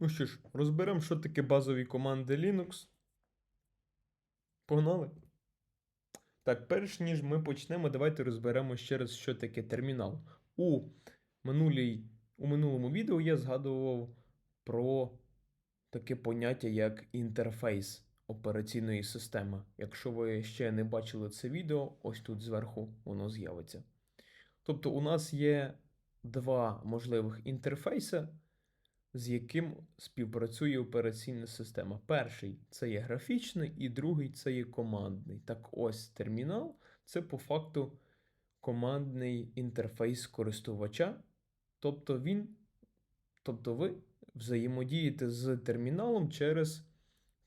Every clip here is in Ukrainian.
Ну що ж, розберемо, що таке базові команди Linux. Погнали. Так, перш ніж ми почнемо, давайте розберемо ще раз, що таке термінал. У, минулій, у минулому відео я згадував про таке поняття, як інтерфейс операційної системи. Якщо ви ще не бачили це відео, ось тут зверху воно з'явиться. Тобто, у нас є два можливих інтерфейси, з яким співпрацює операційна система. Перший це є графічний, і другий це є командний. Так ось термінал це по факту командний інтерфейс користувача. Тобто він, тобто ви взаємодієте з терміналом через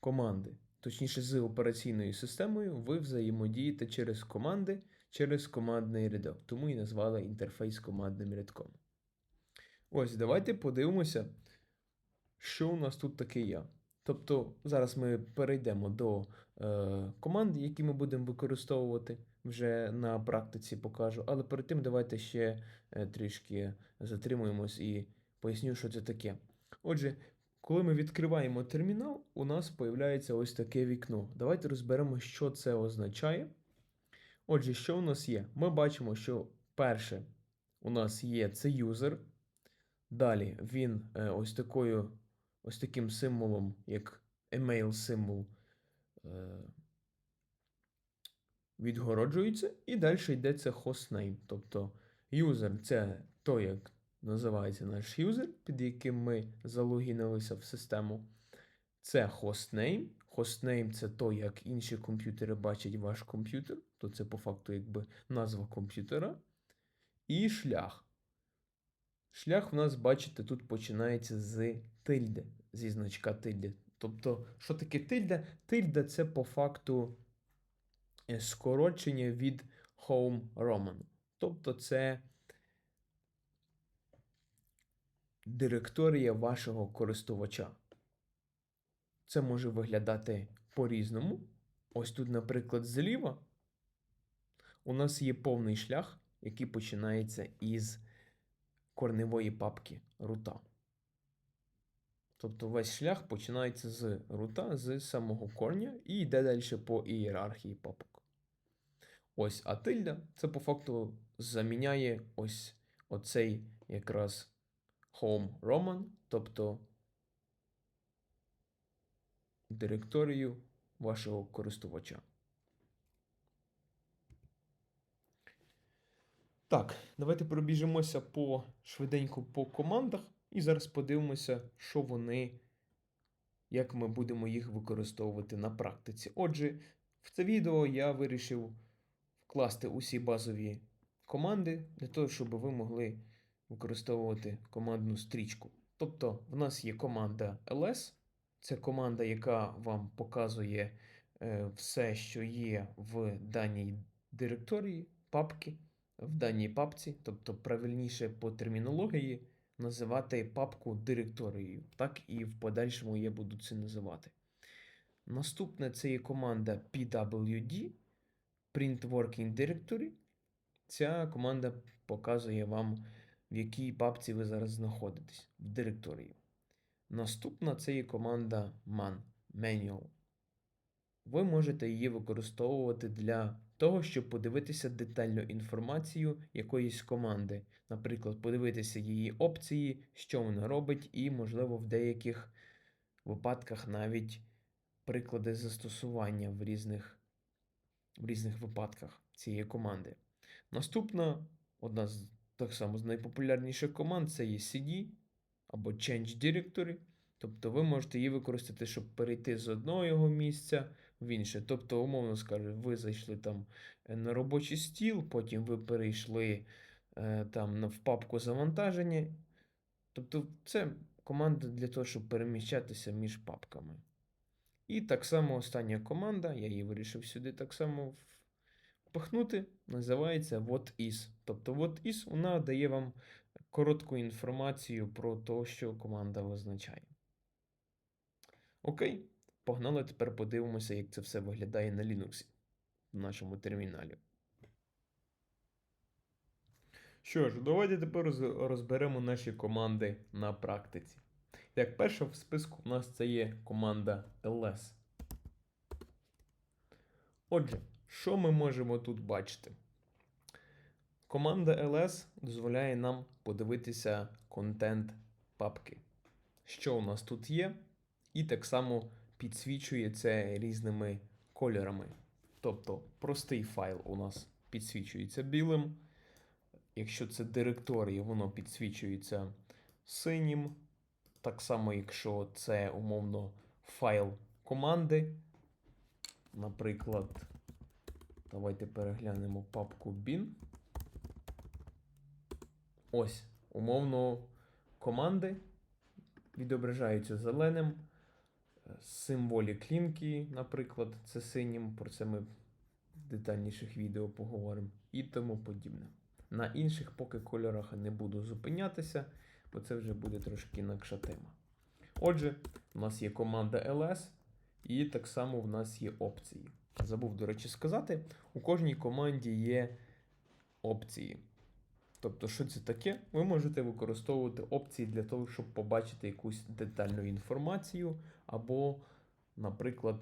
команди. Точніше, з операційною системою ви взаємодієте через команди, через командний рядок. Тому і назвали інтерфейс командним рядком. Ось, давайте подивимося, що у нас тут таке є. Тобто, зараз ми перейдемо до е, команд, які ми будемо використовувати вже на практиці покажу. Але перед тим давайте ще е, трішки затримуємось і поясню, що це таке. Отже, коли ми відкриваємо термінал, у нас появляється ось таке вікно. Давайте розберемо, що це означає. Отже, що у нас є? Ми бачимо, що перше у нас є це юзер. Далі він е, ось такою, ось таким символом, як email символ, е, відгороджується, і далі йдеться hostname. Тобто юзер це той, як називається наш юзер, під яким ми залогінилися в систему. Це hostname. Hostname це то, як інші комп'ютери бачать ваш комп'ютер, то це по факту якби назва комп'ютера. І шлях. Шлях в нас, бачите, тут починається з тильди, зі значка тильди. Тобто, що таке тильда? Тильда це по факту е, скорочення від home Roman. Тобто, це директорія вашого користувача. Це може виглядати по-різному. Ось тут, наприклад, зліва у нас є повний шлях, який починається із корневої папки рута. Тобто весь шлях починається з рута, з самого корня і йде далі по ієрархії папок. Ось а тильда це по факту заміняє ось оцей якраз home Roman, тобто директорію вашого користувача. Так, давайте пробіжимося по швиденько по командах і зараз подивимося, що вони, як ми будемо їх використовувати на практиці. Отже, в це відео я вирішив вкласти усі базові команди для того, щоб ви могли використовувати командну стрічку. Тобто, в нас є команда ls, це команда, яка вам показує е, все, що є в даній директорії, папки в даній папці, тобто правильніше по термінології називати папку директорією. Так і в подальшому я буду це називати. Наступне це є команда pwd Print Working Directory. Ця команда показує вам, в якій папці ви зараз знаходитесь в директорії. Наступна це є команда man manual. Ви можете її використовувати для того, щоб подивитися детальну інформацію якоїсь команди. Наприклад, подивитися її опції, що вона робить, і, можливо, в деяких випадках навіть приклади застосування в різних, в різних випадках цієї команди. Наступна, одна з так само з найпопулярніших команд це є CD або Change Directory. Тобто ви можете її використати, щоб перейти з одного його місця в інше. Тобто, умовно скажу, ви зайшли там е, на робочий стіл, потім ви перейшли е, там в папку завантаження. Тобто, це команда для того, щоб переміщатися між папками. І так само остання команда, я її вирішив сюди так само впихнути, називається what is. Тобто, what is вона дає вам коротку інформацію про те, що команда визначає. Окей, погнали тепер подивимося, як це все виглядає на Linux в нашому терміналі. Що ж, давайте тепер розберемо наші команди на практиці. Як перша в списку у нас це є команда ls. Отже, що ми можемо тут бачити? Команда ls дозволяє нам подивитися контент папки. Що у нас тут є, і так само підсвічує це різними кольорами. Тобто простий файл у нас підсвічується білим. Якщо це директорія, воно підсвічується синім. Так само, якщо це умовно файл команди. Наприклад, давайте переглянемо папку bin. Ось, умовно, команди відображаються зеленим. Е, Символік лінки, наприклад, це синім, про це ми в детальніших відео поговоримо і тому подібне. На інших поки кольорах не буду зупинятися, бо це вже буде трошки інакша тема. Отже, у нас є команда ls, і так само в нас є опції. Забув, до речі, сказати, у кожній команді є опції. Тобто, що це таке? Ви можете використовувати опції для того, щоб побачити якусь детальну інформацію, або, наприклад,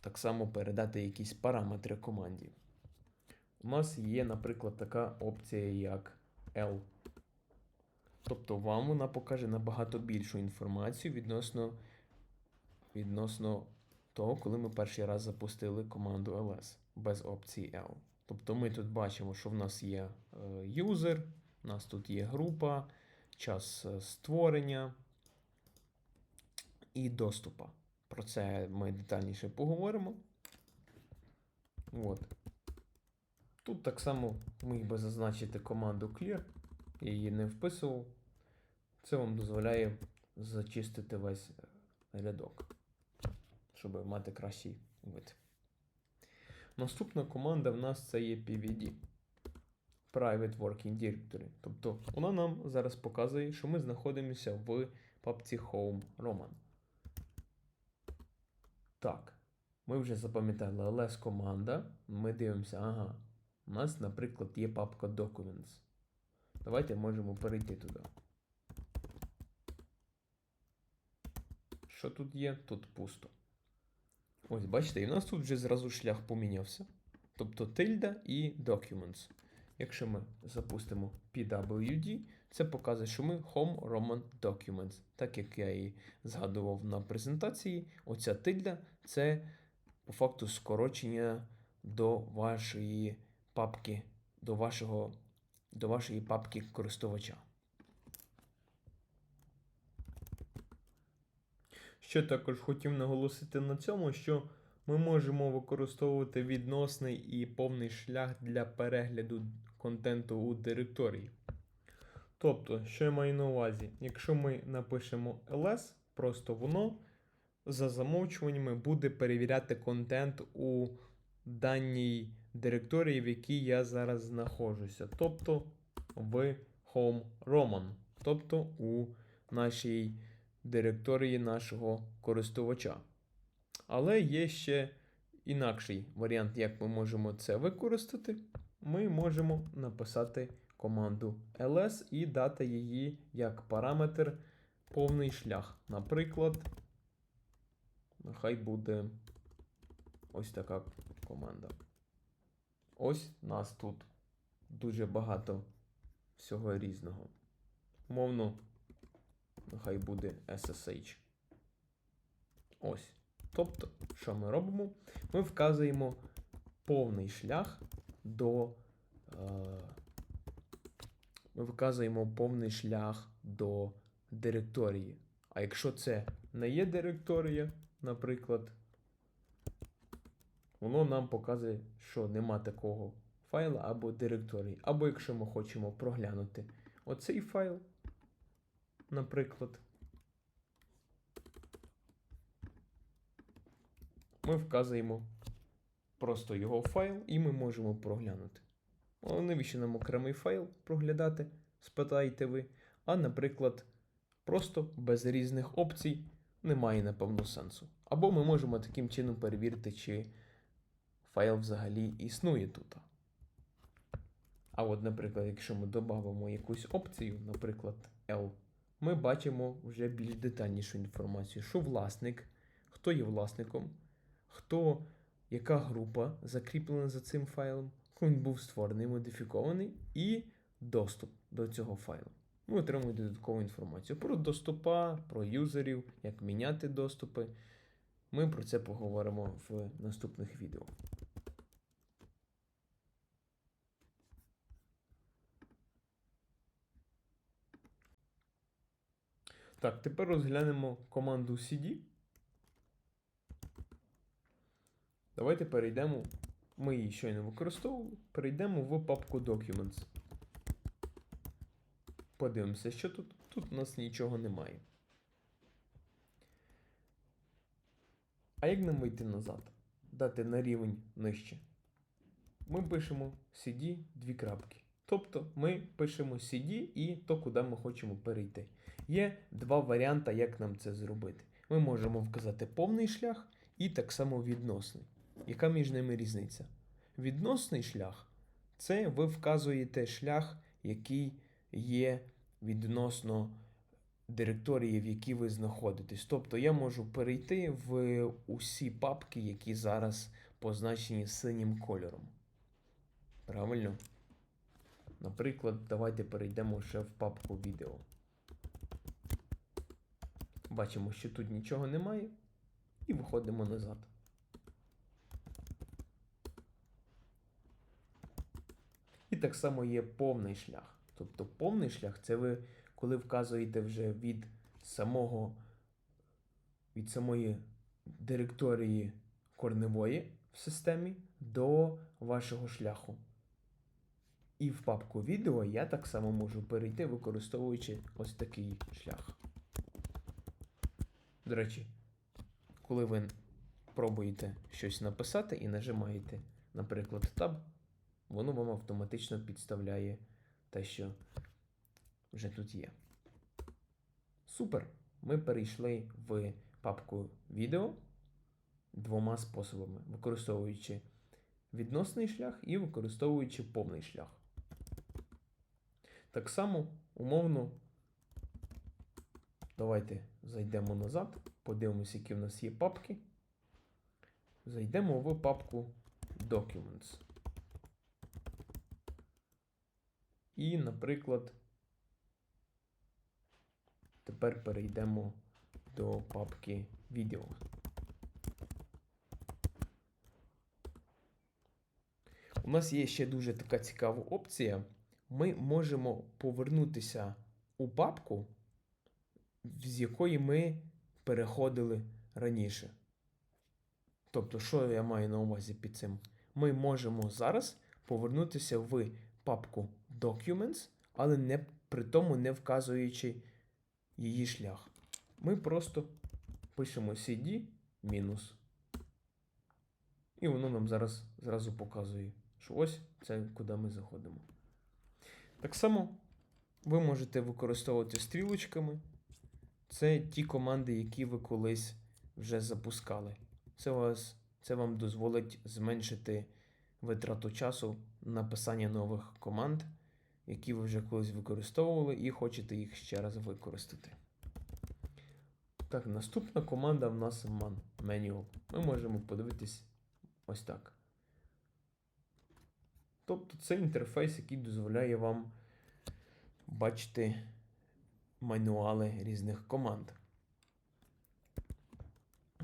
так само передати якісь параметри команді. У нас є, наприклад, така опція, як L. Тобто вам вона покаже набагато більшу інформацію відносно, відносно того, коли ми перший раз запустили команду ls без опції L. Тобто ми тут бачимо, що в нас є е, юзер, у нас тут є група, час е, створення і доступа. Про це ми детальніше поговоримо. От. Тут так само міг би зазначити команду clear, я її не вписував. Це вам дозволяє зачистити весь е, рядок, щоб мати кращий вид. Наступна команда в нас це є PVD. Private Working Directory. Тобто вона нам зараз показує, що ми знаходимося в папці Home Roman. Так, ми вже запам'ятали ls команда. Ми дивимося, ага, у нас, наприклад, є папка Documents. Давайте можемо перейти туди. Що тут є? Тут пусто. Ось, бачите, і в нас тут вже зразу шлях помінявся. Тобто тильда і Documents. Якщо ми запустимо PWD, це показує, що ми Home Roman Documents. Так як я і згадував на презентації, оця тильда це по факту скорочення до вашої папки, до, вашого, до вашої папки користувача. Що також хотів наголосити на цьому, що ми можемо використовувати відносний і повний шлях для перегляду контенту у директорії. Тобто, що я маю на увазі, якщо ми напишемо ls, просто воно за замовчуваннями буде перевіряти контент у даній директорії, в якій я зараз знаходжуся. Тобто в Home Roman, тобто у нашій директорії нашого користувача. Але є ще інакший варіант, як ми можемо це використати. Ми можемо написати команду ls і дати її як параметр повний шлях. Наприклад, нехай буде ось така команда. Ось нас тут дуже багато всього різного. Мовно, нехай буде SSH. Ось. Тобто, що ми робимо? Ми вказуємо повний шлях до. Е, ми вказуємо повний шлях до директорії. А якщо це не є директорія, наприклад, воно нам показує, що нема такого файла або директорії. Або якщо ми хочемо проглянути оцей файл, наприклад, ми вказуємо просто його файл і ми можемо проглянути. Але навіщо нам окремий файл проглядати, спитаєте ви. А, наприклад, просто без різних опцій немає, напевно, сенсу. Або ми можемо таким чином перевірити, чи файл взагалі існує тут. А от, наприклад, якщо ми додамо якусь опцію, наприклад, L, ми бачимо вже більш детальнішу інформацію, що власник, хто є власником, хто, яка група закріплена за цим файлом, він був створений, модифікований, і доступ до цього файлу. Ми отримуємо додаткову інформацію про доступа, про юзерів, як міняти доступи. Ми про це поговоримо в наступних відео. Так, тепер розглянемо команду cd. Давайте перейдемо. Ми її щойно використовували. Перейдемо в папку Documents. Подивимося, що тут. Тут у нас нічого немає. А як нам вийти назад? Дати на рівень нижче. Ми пишемо cd дві крапки. Тобто ми пишемо cd і то, куди ми хочемо перейти. Є два варіанти, як нам це зробити. Ми можемо вказати повний шлях і так само відносний. Яка між ними різниця? Відносний шлях це ви вказуєте шлях, який є відносно директорії, в якій ви знаходитесь. Тобто я можу перейти в усі папки, які зараз позначені синім кольором. Правильно? Наприклад, давайте перейдемо ще в папку відео. Бачимо, що тут нічого немає. І виходимо назад. І так само є повний шлях. Тобто повний шлях це ви, коли вказуєте вже від самого, від самої директорії корневої в системі до вашого шляху. І в папку відео я так само можу перейти, використовуючи ось такий шлях. До речі, коли ви пробуєте щось написати і нажимаєте, наприклад, Tab, воно вам автоматично підставляє те, що вже тут є. Супер! Ми перейшли в папку відео двома способами, використовуючи відносний шлях і використовуючи повний шлях. Так само, умовно, давайте зайдемо назад, подивимося, які в нас є папки. Зайдемо в папку Documents. І, наприклад, тепер перейдемо до папки відео. У нас є ще дуже така цікава опція. Ми можемо повернутися у папку, з якої ми переходили раніше. Тобто, що я маю на увазі під цим? Ми можемо зараз повернутися в папку Documents, але не, при тому не вказуючи її шлях. Ми просто пишемо CD мінус. І воно нам зараз зразу показує, що ось це куди ми заходимо. Так само ви можете використовувати стрілочками. Це ті команди, які ви колись вже запускали. Це, вас, це вам дозволить зменшити витрату часу на писання нових команд, які ви вже колись використовували, і хочете їх ще раз використати. Так, наступна команда в нас man, manual. Ми можемо подивитись ось так. Тобто це інтерфейс, який дозволяє вам бачити мануали різних команд.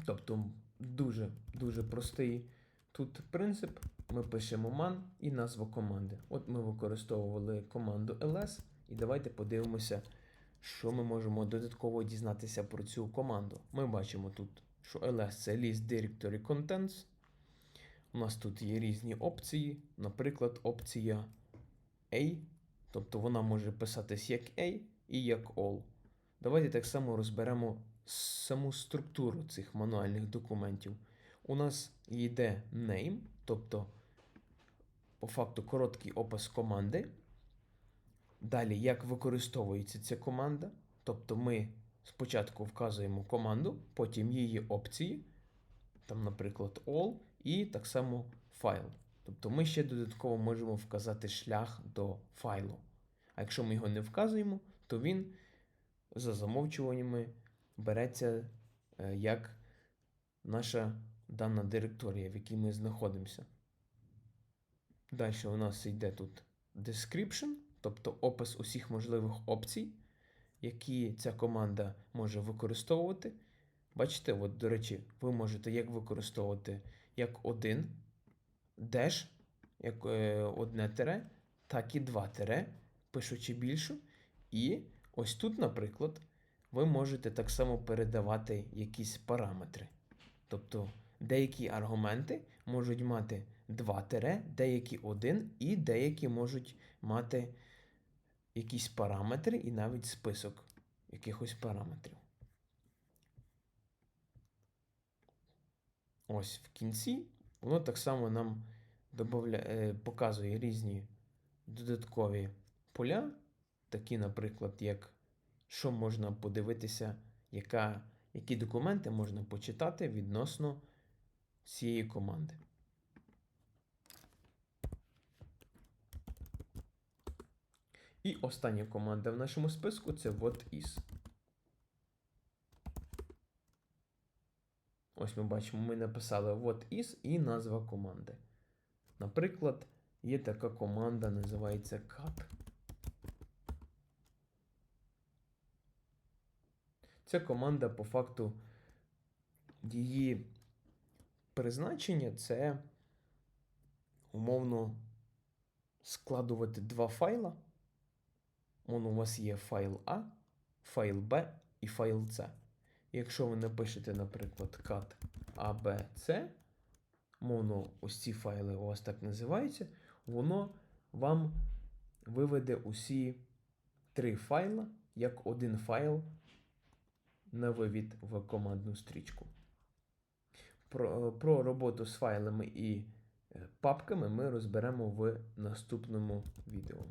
Тобто дуже-дуже простий тут принцип. Ми пишемо man і назву команди. От ми використовували команду ls, і давайте подивимося, що ми можемо додатково дізнатися про цю команду. Ми бачимо тут, що ls це List Directory Contents. У нас тут є різні опції, наприклад, опція A, тобто вона може писатись як A і як All. Давайте так само розберемо саму структуру цих мануальних документів. У нас йде name, тобто, по факту, короткий опис команди. Далі, як використовується ця команда. Тобто ми спочатку вказуємо команду, потім її опції, там, наприклад, all, і так само файл. Тобто ми ще додатково можемо вказати шлях до файлу. А якщо ми його не вказуємо, то він за замовчуваннями береться е, як наша дана директорія, в якій ми знаходимося. Далі у нас йде тут description, тобто опис усіх можливих опцій, які ця команда може використовувати. Бачите, от, до речі, ви можете як використовувати як один dash, як е, одне тире, так і два тире, пишучи більшу. І ось тут, наприклад, ви можете так само передавати якісь параметри. Тобто деякі аргументи можуть мати 2 тире, деякі 1, і деякі можуть мати якісь параметри і навіть список якихось параметрів. Ось в кінці воно так само нам е, показує різні додаткові поля, такі, наприклад, як що можна подивитися, яка, які документи можна почитати відносно цієї команди. І остання команда в нашому списку це what is. Ось ми бачимо, ми написали what is і назва команди. Наприклад, є така команда, називається cut. Ця команда по факту її призначення це умовно складувати два файла. Вон у вас є файл А, файл Б і файл С. Якщо ви напишете, наприклад, cat ABC, мовно, ось ці файли у вас так називаються, воно вам виведе усі три файла як один файл на вивід в командну стрічку. Про, про роботу з файлами і е, папками ми розберемо в наступному відео.